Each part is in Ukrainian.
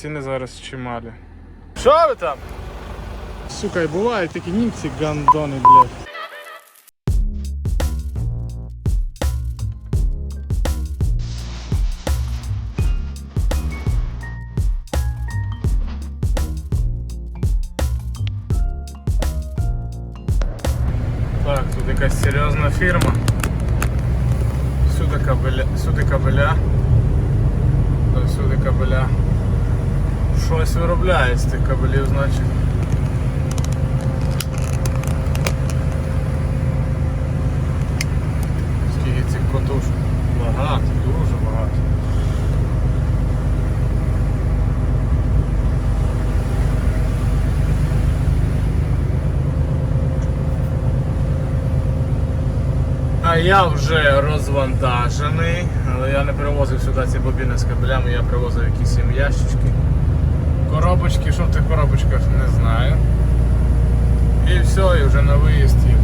ціни зараз чималі. Що ви там? Сука, і бувають такі німці гандони, блядь. А я вже розвантажений, але я не привозив сюди ці бобіни з кабелями, я привозив якісь їм ящички. Коробочки, що в тих коробочках, не знаю. І все, і вже на виїзд їду.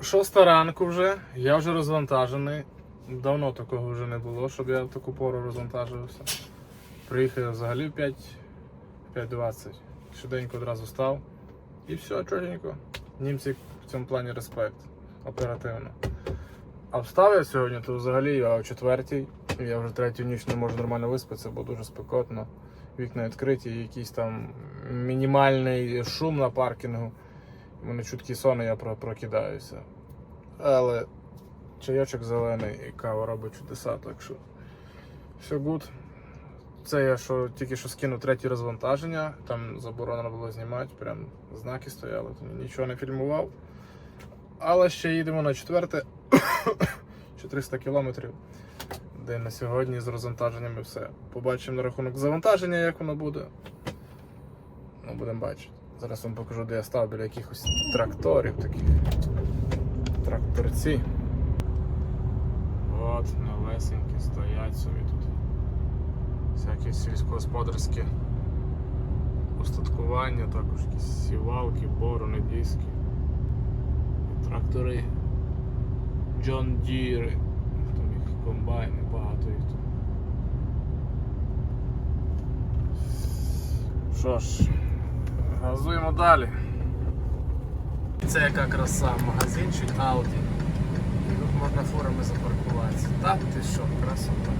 Шоста ранку вже, я вже розвантажений. Давно такого вже не було, щоб я в таку пору розвантажився. Приїхав взагалі в 5 5.20. Швиденько одразу став. І все, чотенько. Німці в цьому плані респект. Оперативно. А встав я сьогодні, то взагалі я о четвертій. Я вже третю ніч не можу нормально виспатися, бо дуже спекотно. Вікна відкриті, якийсь там мінімальний шум на паркінгу. У мене чуткі сон, я прокидаюся. Але чайочок зелений і кава робить чудеса, так що все гуд. Це я що тільки що скинув третє розвантаження, там заборонено було знімати, прям знаки стояли, нічого не фільмував. Але ще їдемо на четверте 400 кілометрів, де на сьогодні з розвантаженнями все. Побачимо на рахунок завантаження, як воно буде. Ну, будемо бачити. Зараз вам покажу, де я став біля якихось тракторів таких. Тракторці. От, новесенькі стоять собі тут всякі сільськогосподарські устаткування, також якісь сівалки, борони, диски, трактори, John Deere, там їх комбайни, багато їх тут. Що ж, газуємо далі. Це яка краса, магазинчик Audi. Тут можна фурами запаркуватися. Так ти що, красота.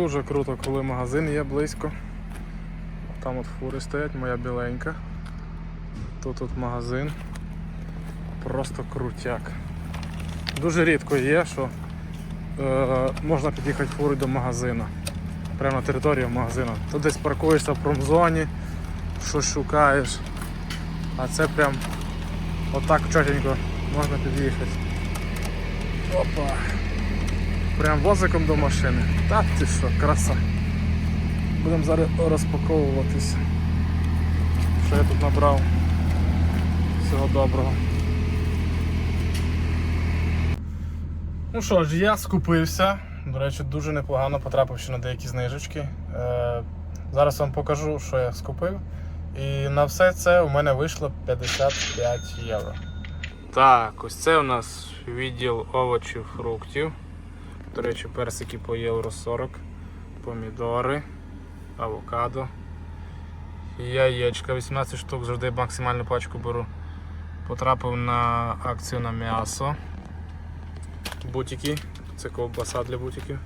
Дуже круто, коли магазин є близько. Там от фури стоять, моя біленька. Тут тут магазин. Просто крутяк. Дуже рідко є, що е, можна під'їхати фурою до магазину. Прямо на територію магазину. Тут десь паркуєшся в промзоні, щось шукаєш. А це прям отак чотенько можна під'їхати. Опа! Прям возиком до машини. Так ти що, краса. Будемо зараз розпаковуватись. Що я тут набрав? Всього доброго. Ну що ж, я скупився. До речі, дуже непогано потрапив ще на деякі знижечки. Е, зараз вам покажу, що я скупив. І на все це у мене вийшло 55 євро. Так, ось це у нас відділ овочів, фруктів. До речі, персики по євро 40, помідори, авокадо, яєчка 18 штук, завжди максимальну пачку беру. Потрапив на акцію на м'ясо. Бутики, це ковбаса для бутиків.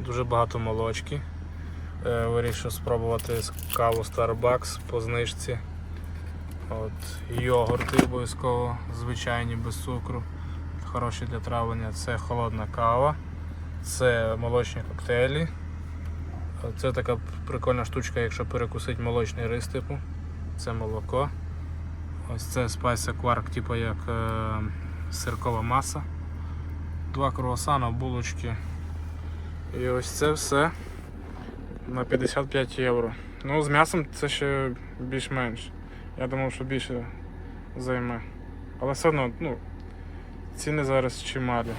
Дуже багато молочки. Е, Вирішив спробувати каву Starbucks по знижці. От, йогурти обов'язково, звичайні без цукру, хороші для травлення. Це холодна кава. Це молочні коктейлі. Це така прикольна штучка, якщо перекусити молочний рис типу. Це молоко. Ось це Spice Quark, типу як е, сиркова маса. Два круасана, булочки. І ось це все на 55 євро. Ну, з м'ясом це ще більш-менш. Я думав, що більше займе. Але все одно, ну, ціни зараз чималі.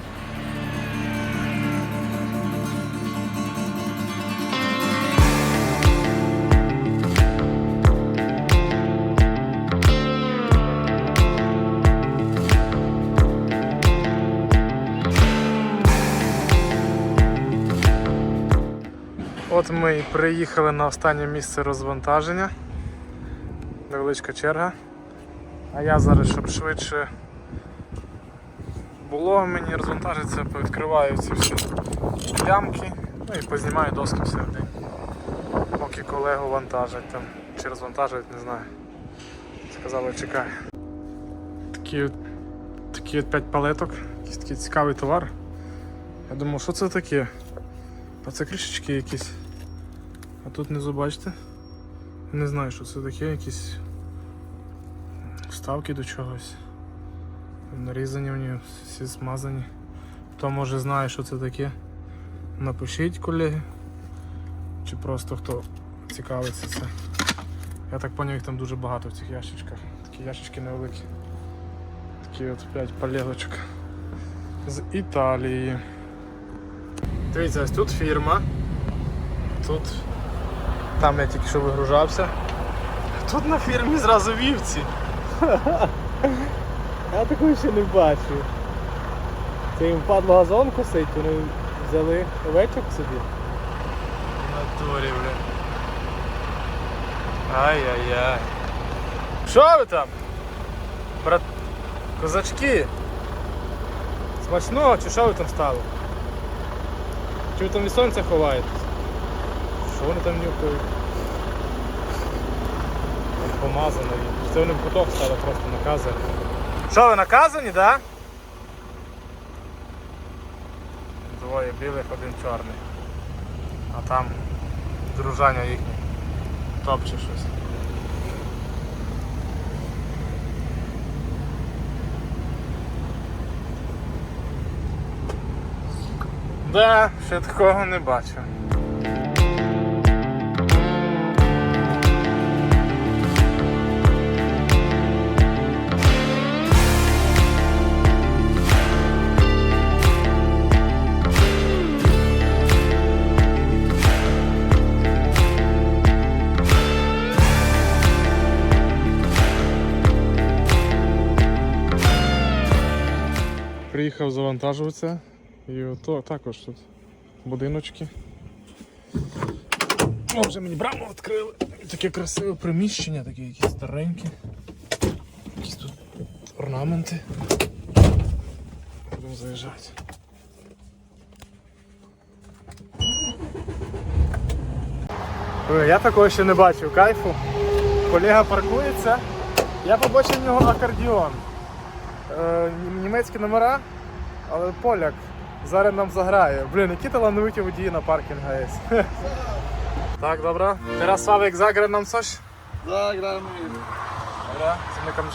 От ми і приїхали на останнє місце розвантаження. Невеличка черга. А я зараз, щоб швидше було мені розвантажиться, повідкриваю ці всі лямки, ну і познімаю доски всередині. Поки колегу вантажать там, чи розвантажують, не знаю. Сказали, чекай. Такі, такі от 5 палеток, якийсь такий цікавий товар. Я думав, що це таке? А це кришечки якісь. А тут внизу бачите? Не знаю, що це таке, якісь вставки до чогось. Нарізані вони, всі змазані. Хто може знає, що це таке, напишіть, колеги. Чи просто хто цікавиться це. Я так зрозумів, їх там дуже багато в цих ящичках. Такі ящички невеликі. Такі от 5 палегочок. З Італії. Дивіться, ось тут фірма. Тут. Там я тільки що вигружався. Тут на фірмі зразу вівці. Я такого ще не бачив. Це їм впадло газон косить, вони взяли овечок собі. Натурі, бля. Ай-яй-яй. Що ви там? Брат... Козачки? Смачного чи що ви там стали? Чи ви там від сонця ховаєтесь? Що вони там нюхають? Помазано. Це вони в куток стали просто наказані. Що ви наказані, да? Двоє білих, один чорний. А там дружання їхнє. Топче щось. Да, ще такого не бачив. Приїхав завантажуватися і ото також тут будиночки. О, вже мені браму відкрили. Таке красиве приміщення, таке якісь старенькі. Якісь тут орнаменти. Будемо заїжджати. Я такого ще не бачив кайфу. Колега паркується. Я побачив в нього акордіон. Е, німецькі номера, але поляк. Зараз нам заграє. Блін, які талановиті водії на паркінг АЕС. Так, добре. Teraz Sławek zagra nam coś? Добре, Dobra, zamykam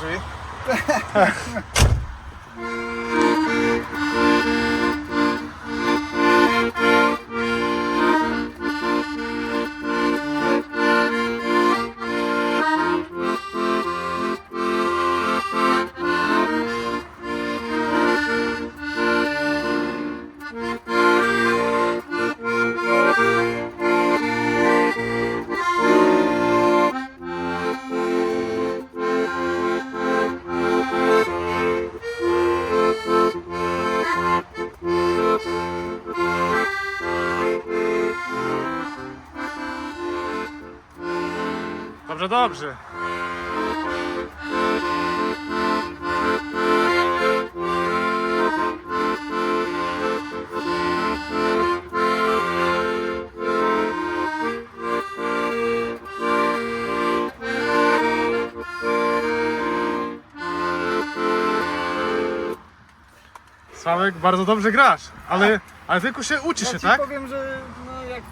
Dobrze. Sławek, bardzo dobrze grasz, ale, ale tylko się uczysz Ja się, ci tak? powiem, że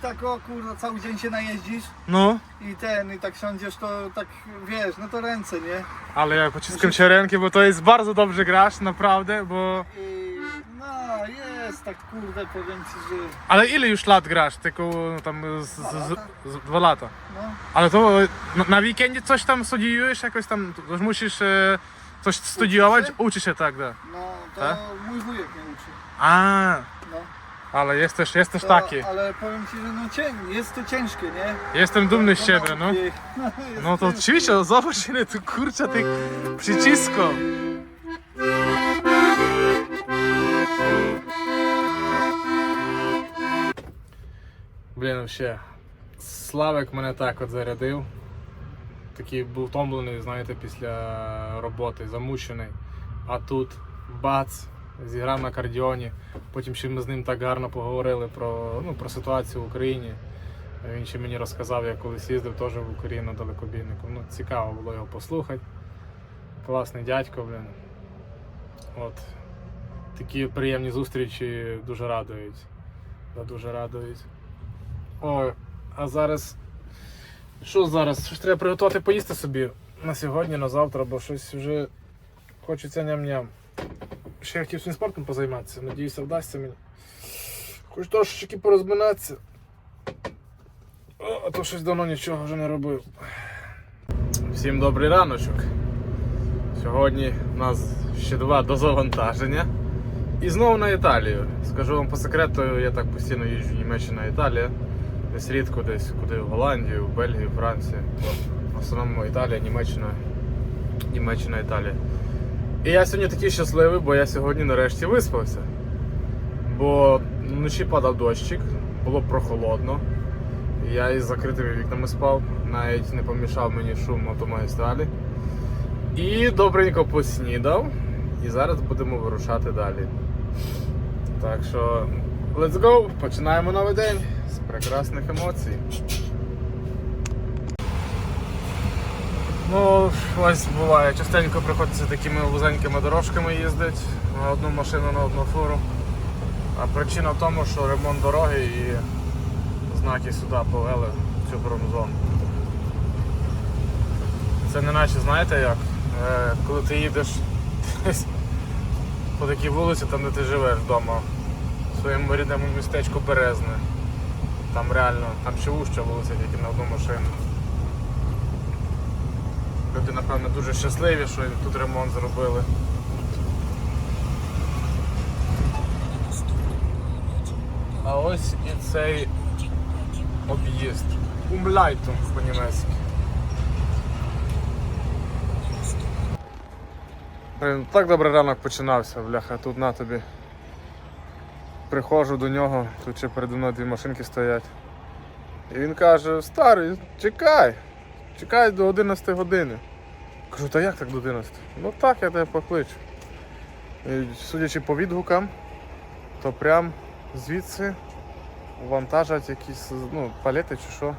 tak o kurwa cały dzień się najeździsz No, i ten i tak siądziesz to tak wiesz, no to ręce, nie? ale ja pociskam się rękę, bo to jest bardzo dobrze grasz, naprawdę, bo... I no jest tak kurde powiem ci, że Ale ile już lat grasz? Tylko no, tam z, z, z, z dwa lata. no Ale to na, na weekendzie coś tam studiujesz, jakoś tam to już musisz e, Coś studiować? Uczy się tak, da. No, to Tak? mój wujek mnie uczy. A, Ale jesteś, jesteś To, taki. Ale powiem ci, że no cię, jest to ciężkie, nie? Jestem dumny z Do ciebie, no. jest No to ciężkie. oczywiście, zobacz ile tu kurczę tych przycisków. Блін, ще. Славик мене так от зарядив. Такий був втомлений, знаєте, після роботи, замучений. А тут бац, зіграв на кардіоні. Потім ще ми з ним так гарно поговорили про, ну, про ситуацію в Україні. Він ще мені розказав, як колись їздив теж в Україну далекобійнику. Ну, цікаво було його послухати. Класний дядько, блін. От. Такі приємні зустрічі дуже радують. Да, Дуже радують. Ой, а зараз. Що зараз? Що треба приготувати поїсти собі на сьогодні, на завтра, бо щось вже хочеться ням-ням. Ще я хотів своїм спортом позайматися, надіюся, вдасться мені. Хоч трошечки порозминатися. А то щось давно нічого вже не робив. Всім добрий раночок. Сьогодні у нас ще два дозавантаження. І знову на Італію. Скажу вам по секрету, я так постійно їжджу Німеччина, Італія. Десь рідко, десь куди в Голландію, в Бельгію, Францію. В основному Італія, Німеччина, Німеччина, Італія. І я сьогодні такий щасливий, бо я сьогодні нарешті виспався. Бо вночі падав дощик, було прохолодно. Я із закритими вікнами спав, навіть не помішав мені шум автомагістралі. І добренько поснідав. І зараз будемо вирушати далі. Так що, let's go! Починаємо новий день з прекрасних емоцій. Ну, ось буває, частенько приходиться такими вузенькими дорожками їздити на одну машину, на одну фуру. А причина в тому, що ремонт дороги і знаки сюди повели цю промзону. Це не наче, знаєте як? Е, коли ти їдеш по такій вулиці, там де ти живеш вдома, в своєму рідному містечку Березне. Там реально, там ще вуща вулиця тільки на одну машину. Люди, напевно, дуже щасливі, що тут ремонт зробили. А ось і цей об'їзд. Умляйтунг по-німецьки. Так добре ранок починався, бляха, тут на тобі. Приходжу до нього, тут ще передо мною дві машинки стоять. І він каже, старий, чекай, чекай до 11 години. Кажу, та як так до 11? Ну так, я тебе покличу. І, судячи по відгукам, то прям звідси вантажать якісь ну, палети чи що.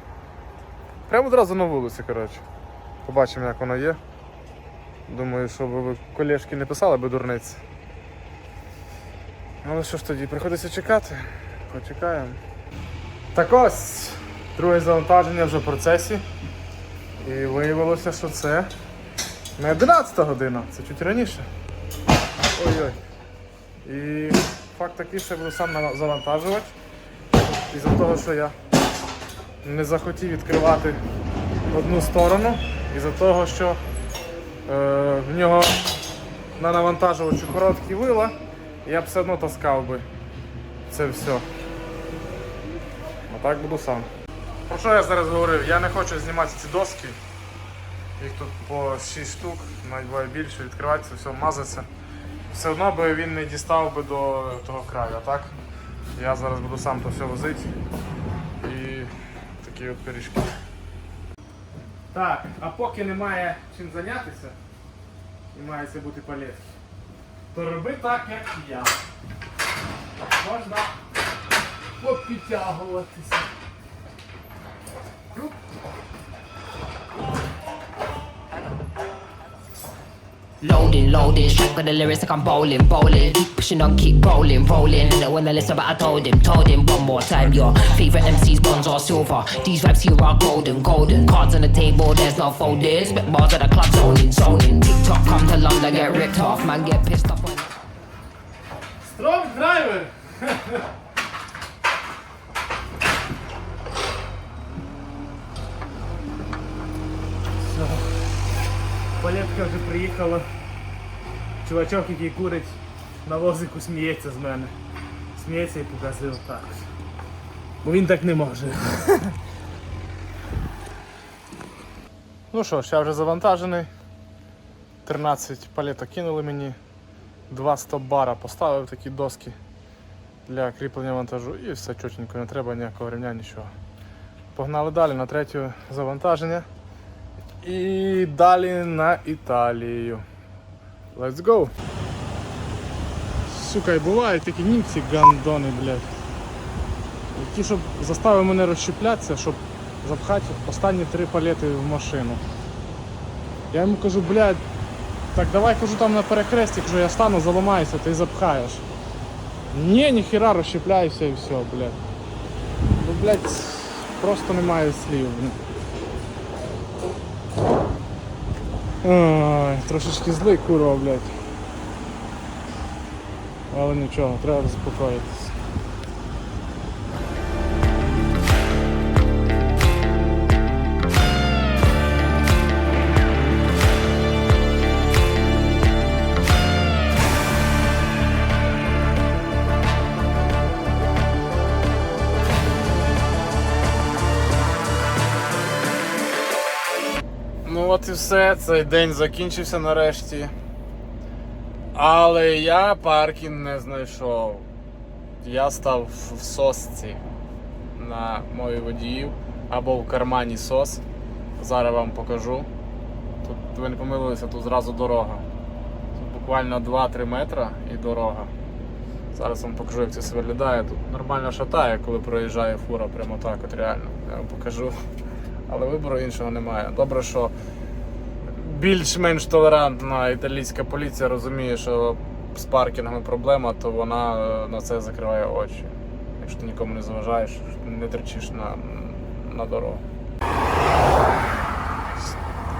Прямо одразу на вулиці, коротше. Побачимо, як воно є. Думаю, щоб ви колешки не писали би дурниці. Але що ж тоді, приходиться чекати. Почекаємо. Так ось, друге завантаження вже в процесі. І виявилося, що це не 11 година, це чуть раніше. Ой-ой. І факт такий, що я буду сам завантажувати. Із-за того, що я не захотів відкривати одну сторону, із-за того, що е, в нього на навантажувачу короткі вила, я б все одно таскав би це все. А так буду сам. Про що я зараз говорив? Я не хочу знімати ці доски. Їх тут по 6 штук, навіть буває більше, відкривається, все мазаться. Все одно би він не дістав би до того краю, а так я зараз буду сам то все возити. І такі от пиріжки. Так, а поки немає чим зайнятися, і має це бути палетки, то роби так, як я. Можна попідтягуватися. Loading, loading, straight for the lyrics like I'm bowling, bowling. Keep pushing on, keep rolling, rolling. Didn't wanna listen, but I told him, told him one more time. Your favorite MCs, bronze or silver. These raps here are golden, golden. Cards on the table, there's no folding. Spit bars at the club, zoning, zoning. TikTok, come to London, get ripped off, man, get pissed off. Strong driver. Палетка вже приїхала. чувачок, який курить на возику, сміється з мене. Сміється і показує отак. Бо він так не може. Ну що я вже завантажений. 13 палеток кинули мені. Два стоп-бара поставив такі доски для кріплення вантажу і все чотенько, не треба ніякого рівня, нічого. Погнали далі на третє завантаження. І далі на Італію. Let's go! Сука, і бувають такі німці гандони, блядь. Які, щоб заставили мене розщеплятися, щоб запхати останні три палети в машину. Я йому кажу, блядь, так давай кажу там на перехресті, кажу, я стану, заламаюся, ти запхаєш. Ні, ніхіра розщепляюся і все, блядь. Ну, блядь, просто немає слів. Ой, трошечки злий курва, блядь. Але нічого, треба заспокоїтися. І все, цей день закінчився нарешті. Але я паркінг не знайшов. Я став в сосці на мої водіїв або в кармані сос. Зараз вам покажу. Тут ви не помилилися, тут зразу дорога. Тут буквально 2-3 метри і дорога. Зараз вам покажу, як це виглядає. Тут нормально шатає, коли проїжджає фура прямо так, от реально. Я вам покажу. Але вибору іншого немає. Добре, що більш-менш толерантна італійська поліція розуміє, що з паркінгами проблема, то вона е, на це закриває очі. Якщо ти нікому не заважаєш, не терчиш на, на дорогу.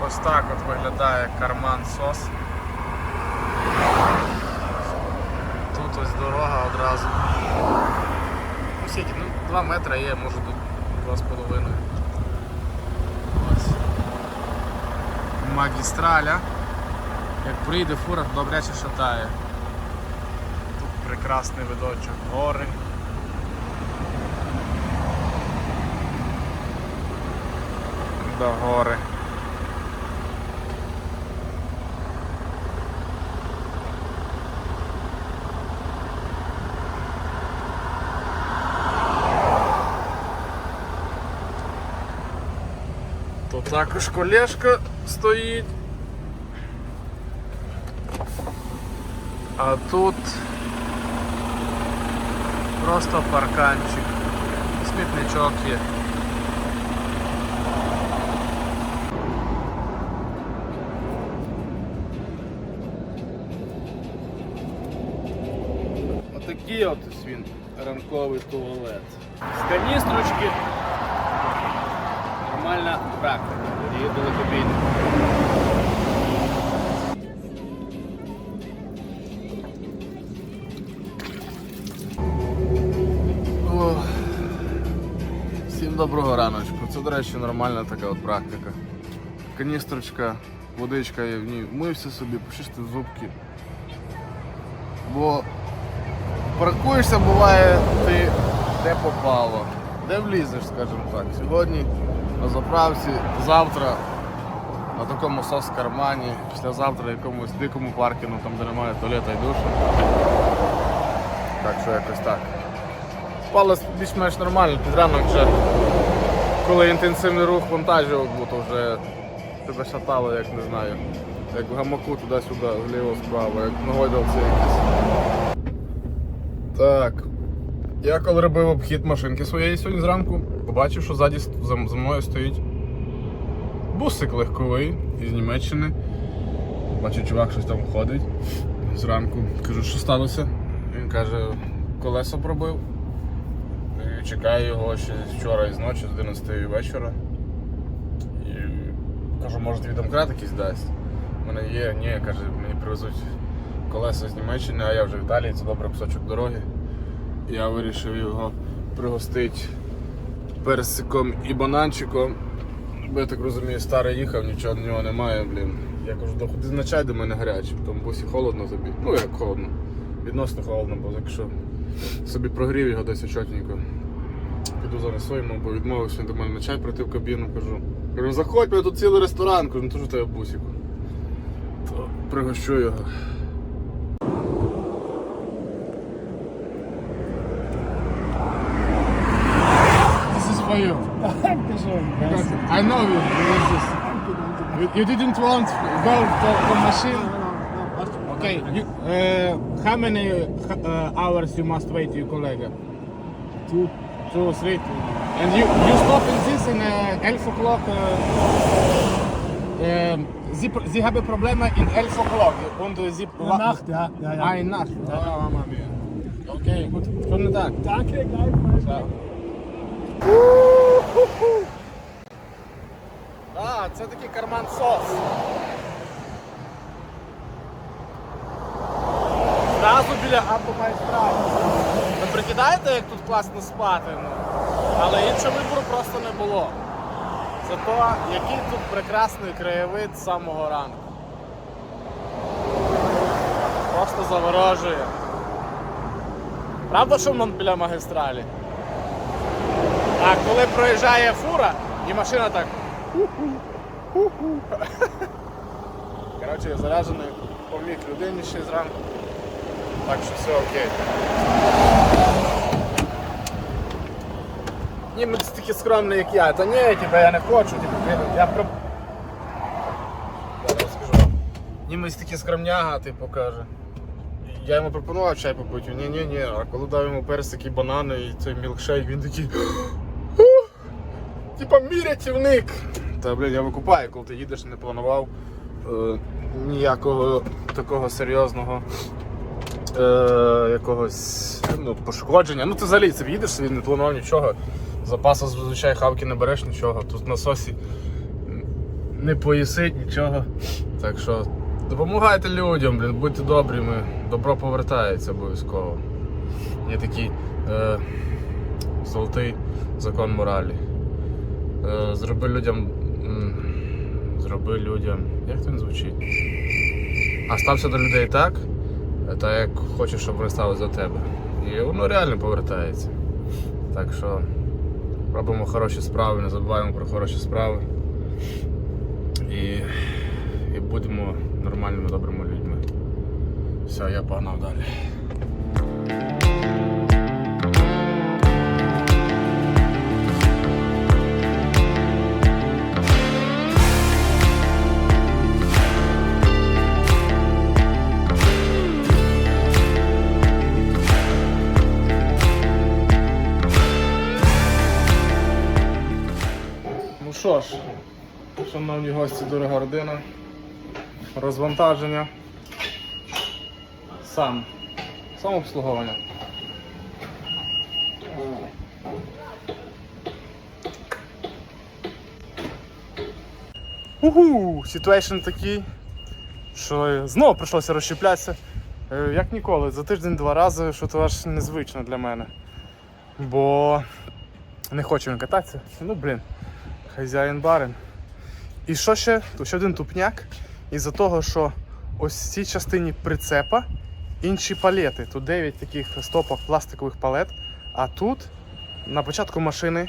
Ось так от виглядає карман сос. Тут ось дорога одразу. Скільки? Ну, 2 метри є, може тут 2,5. Ось. Магістраля. Як прийде фура, то добряче шатає. Тут прекрасний видочок гори. До гори. То також колешка стоїть. А тут просто парканчик. Смітничок є. Отакий от він ранковий туалет. З каністрочки практика. І далекобійна. Ох. Всім доброго раночку. Це, до речі, нормальна така от практика. Каністрочка, водичка є в ній. Мився собі, почистив зубки. Бо паркуєшся, буває, ти де попало, де влізеш, скажімо так. Сьогодні на заправці, завтра на такому сос кармані, післязавтра якомусь дикому паркінгу, там де немає туалета і душу. Так що якось так. Спали більш-менш нормально, під ранок вже, коли інтенсивний рух вантажів, бо то вже тебе шатало, як не знаю. Як в гамаку туди-сюди, вліво-справа, як нагойдався якийсь. Так. Я коли робив обхід машинки своєї сьогодні зранку, побачив, що ззаді за, мною стоїть бусик легковий із Німеччини. Бачу, чувак щось там ходить зранку. Кажу, що сталося? Він каже, колесо пробив. І чекаю його ще вчора із ночі, з 11 вечора. І кажу, може тобі домкрат якийсь дасть. У мене є, ні, каже, мені привезуть колеса з Німеччини, а я вже в Італії, це добрий кусочок дороги. Я вирішив його пригостити персиком і бананчиком. Бо я так розумію, старий їхав, нічого в нього немає, блін. Я кажу, да ходи на чай до мене гарячий, тому бусі холодно тобі. Ну як холодно. Відносно холодно, бо якщо собі прогрів його десь чотненько. Піду занесу йому, бо відмовився він до мене на чай прийти в кабіну, кажу. Кажу, заходь, мене тут цілий ресторан, кажу, ну то ж тебе бусіку. То пригощу його. for you. Thank you so much. I know you. You, didn't want go for, for machine. Okay. You, uh, how many uh, hours you must wait your colleague? Two. Two, three. And you, you stop in this in uh, 11 o'clock. Uh, um, Sie, Sie haben Probleme in 11 o'clock und Sie. Nacht, ja. ja, ja. Ah, in Nacht. Ja. Ah, oh, Mama mia. Okay, gut. Schönen Tag. Danke, gleichfalls. Ciao. А, це такий карман сос. Зразу біля автомайстралі. Ви прикидаєте, як тут класно спати? Ну? Але іншого вибору просто не було. Зато який тут прекрасний краєвид з самого ранку. Просто заворожує. Правда, що воно біля магістралі? А коли проїжджає фура і машина так. Коротше, я заряджений, поміг людині ще зранку. Так що все окей. Німець такий скромний, як я. Та ні, типа, я не хочу, типу, я- про. Зараз скажу. Німець такий скромняга, типу, каже. Я йому пропонував чай попити, ні, ні, ні. А коли дав йому персики, банани і цей мілкшейк, він такий. «Ух, Типа мій рятівник. Та блін, я викупаю, коли ти їдеш, не планував е, ніякого такого серйозного е, якогось ну, пошкодження. Ну ти взагалі це їдеш, собі не планував нічого. Запасу зазвичай хавки не береш нічого. Тут на сосі не поїсить нічого. Так що допомагайте людям, блін, будьте добрими, добро повертається обов'язково. Є такий е, золотий закон моралі. Е, зроби людям. Зроби людям. Як він звучить? А стався до людей так, та як хочеш, щоб вони стали за тебе. І воно реально повертається. Так що робимо хороші справи, не забуваємо про хороші справи. І, і будемо нормальними, добрими людьми. Все, я погнав далі. Шановні гості, дорога родина, розвантаження. Сам. Самообслуговування. Угу, ситуейшн такий, що знову прийшлося розщеплятися. Е, Як ніколи, за тиждень два рази, що то аж незвично для мене. Бо не хоче він кататися. Ну блін, хазяїн барин. І що ще? Тут ще один тупняк. Із-за того, що ось в цій частині прицепа інші палети. Тут 9 таких стопок пластикових палет. А тут на початку машини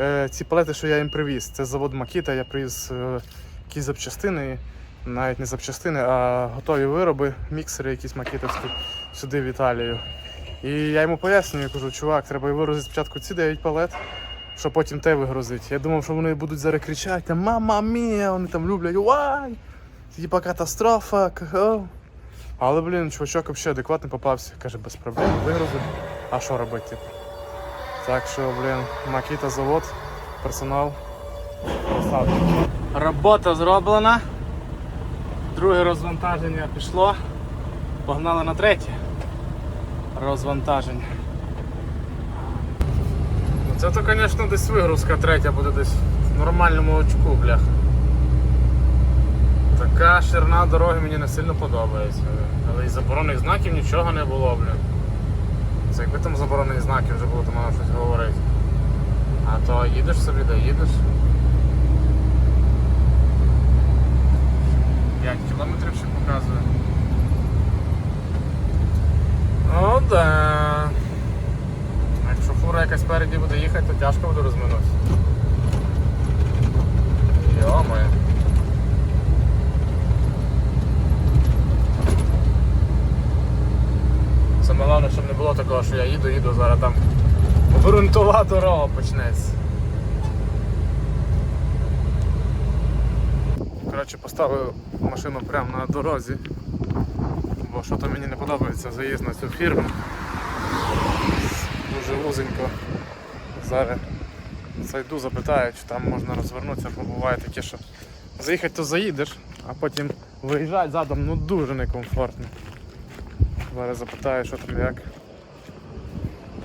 е, ці палети, що я їм привіз, це завод Макіта, я привіз е, якісь запчастини, навіть не запчастини, а готові вироби, міксери якісь макітовські сюди в Італію. І я йому пояснюю, кажу, чувак, треба вигрузити спочатку ці 9 палет, щоб потім те вигрузити. Я думав, що вони будуть зараз кричати, мама мія, вони там люблять, вай! Типа катастрофа. к- о». Але, блін, чувачок взагалі адекватний попався. Каже, без проблем, вигрузив. А що робити, типу? Так що, блін, Макіта завод, персонал. красавчик. Робота зроблена. Друге розвантаження пішло. Погнали на третє. Розвантаження. Це то, звісно, десь вигрузка третя буде десь в нормальному очку, бляха. Така ширина дороги мені не сильно подобається. Але і заборонених знаків нічого не було, блін. Це якби там заборонені знаки вже було, то можна щось говорити. А то їдеш собі, де їдеш. 5 кілометрів ще показує. Ну да. Якась спереді буде їхати, то тяжко буде розминутися. Йо-моє. Саме головне, щоб не було такого, що я їду, їду, зараз там ґрунтова дорога почнеться. Коротше, поставив машину прямо на дорозі, бо що то мені не подобається заїзд на цю фірму. Дуже вузенько. Зараз зайду, запитаю, чи там можна розвернутися, бо буває таке, що заїхати то заїдеш, а потім виїжджати задом ну дуже некомфортно. Зараз запитаю, що там як.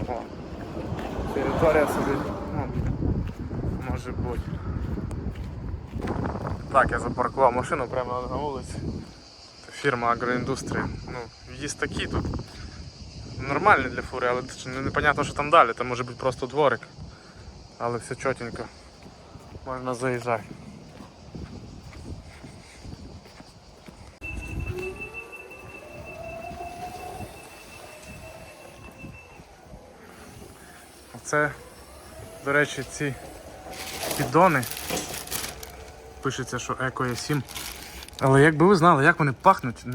О, територія собі ну, може бути. Так, я запаркував машину прямо на вулиці. Фірма Агроіндустрія. Ну, в'їзд такий тут. Нормальний для фури, але непонятно, що там далі. Там може бути просто дворик. Але все чотенько. Можна заїжджати. Оце, до речі, ці піддони. Пишеться, що Еко є 7. Але якби ви знали, як вони пахнуть,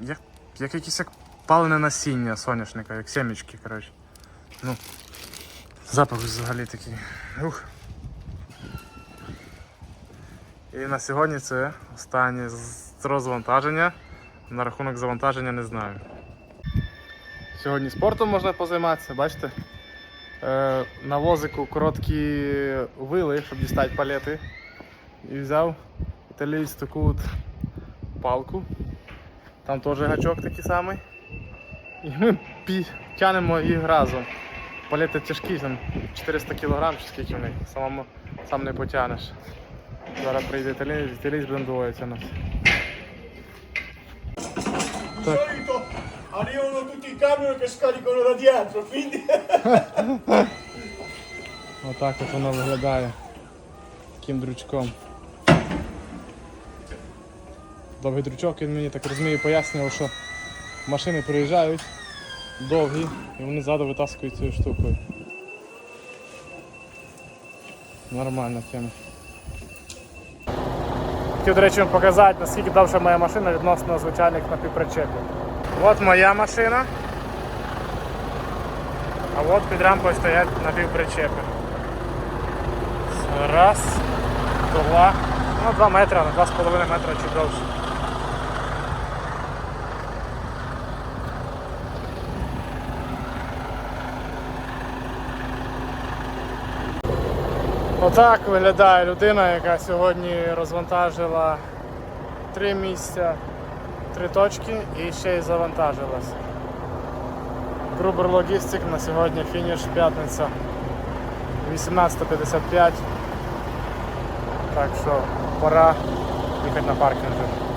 як, як якісь як палене насіння соняшника, як семечки, коротше. Ну, запах взагалі такий. Ух. І на сьогодні це останнє розвантаження. На рахунок завантаження не знаю. Сьогодні спортом можна позайматися, бачите? Е, на возику короткі вили, щоб дістати палети. І взяв італійську таку от палку. Там теж гачок такий самий. І ми тянемо їх разом. Палети тяжкі, там 400 кг чи скільки в них, самому сам не потягнеш. Зараз прийде італійсь, італійсь будемо тягнути. solito arrivano tutti i camion che scaricano da dietro, quindi Отак от воно виглядає таким дрючком. Довгий дрючок, він мені так розумію, пояснював, що машини приїжджають довгі і вони ззаду витаскують цією штукою. Нормальна тема. Хотів, до речі, вам показати, наскільки довша моя машина відносно звичайних напівпричепів. От моя машина. А от під рампою стоять напівпричепи. Раз, два, ну 2 метри, на 2,5 метра чи довше. Отак виглядає людина, яка сьогодні розвантажила три місця, три точки і ще й завантажилась. Грубер Логістик на сьогодні фініш п'ятниця 18.55. Так що пора їхати на паркінг.